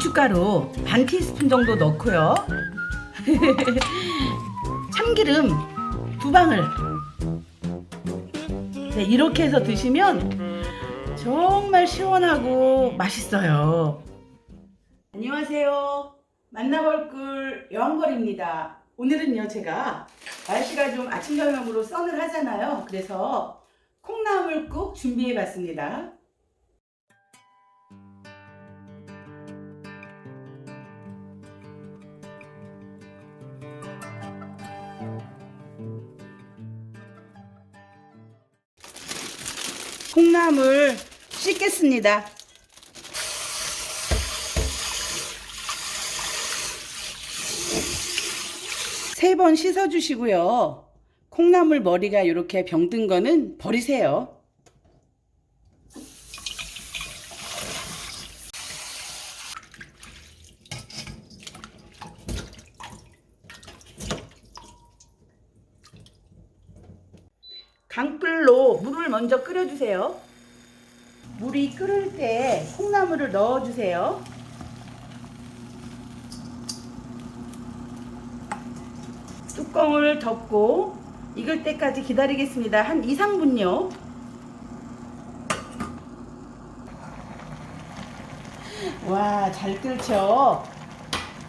고춧가루 반 티스푼 정도 넣고요. 참기름 두 방울. 네, 이렇게 해서 드시면 정말 시원하고 맛있어요. 안녕하세요. 만나볼 꿀 여왕벌입니다. 오늘은요, 제가 날씨가 좀 아침 저녁으로 썬을 하잖아요. 그래서 콩나물국 준비해 봤습니다. 콩나물 씻겠습니다. 세 번 씻어주시고요. 콩나물 머리가 이렇게 병든 거는 버리세요. 강불로 물을 먼저 끓여주세요. 물이 끓을 때 콩나물을 넣어주세요. 뚜껑을 덮고 익을 때까지 기다리겠습니다. 한 2, 3분요. 와, 잘 끓죠?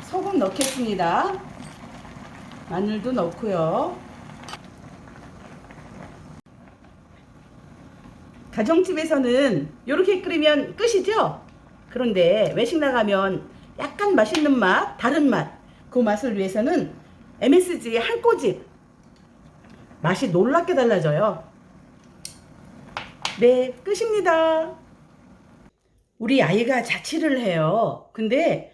소금 넣겠습니다. 마늘도 넣고요. 가정집에서는 이렇게 끓이면 끝이죠? 그런데 외식 나가면 약간 맛있는 맛, 다른 맛, 그 맛을 위해서는 MSG 한 꼬집 맛이 놀랍게 달라져요. 네, 끝입니다. 우리 아이가 자취를 해요. 근데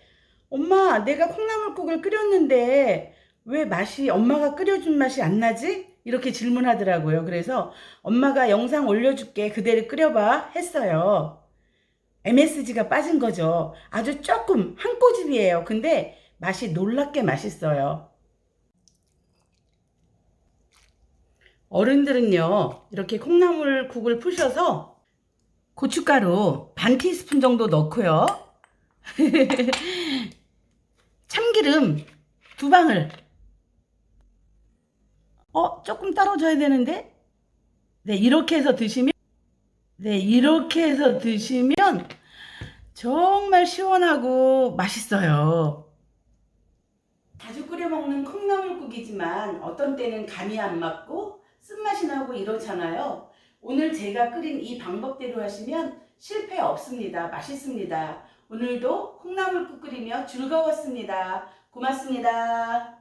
엄마, 내가 콩나물국을 끓였는데 왜 맛이 엄마가 끓여준 맛이 안 나지? 이렇게 질문하더라고요. 그래서 엄마가 영상 올려줄게. 그대로 끓여봐. 했어요. MSG가 빠진 거죠. 아주 조금, 한 꼬집이에요. 근데 맛이 놀랍게 맛있어요. 어른들은요, 이렇게 콩나물 국을 푸셔서 고춧가루 반 티스푼 정도 넣고요. 참기름 두 방울. 어, 조금 떨어져야 되는데? 네, 이렇게 해서 드시면, 네, 이렇게 해서 드시면 정말 시원하고 맛있어요. 자주 끓여 먹는 콩나물국이지만 어떤 때는 간이 안 맞고 쓴맛이 나고 이러잖아요. 오늘 제가 끓인 이 방법대로 하시면 실패 없습니다. 맛있습니다. 오늘도 콩나물국 끓이며 즐거웠습니다. 고맙습니다.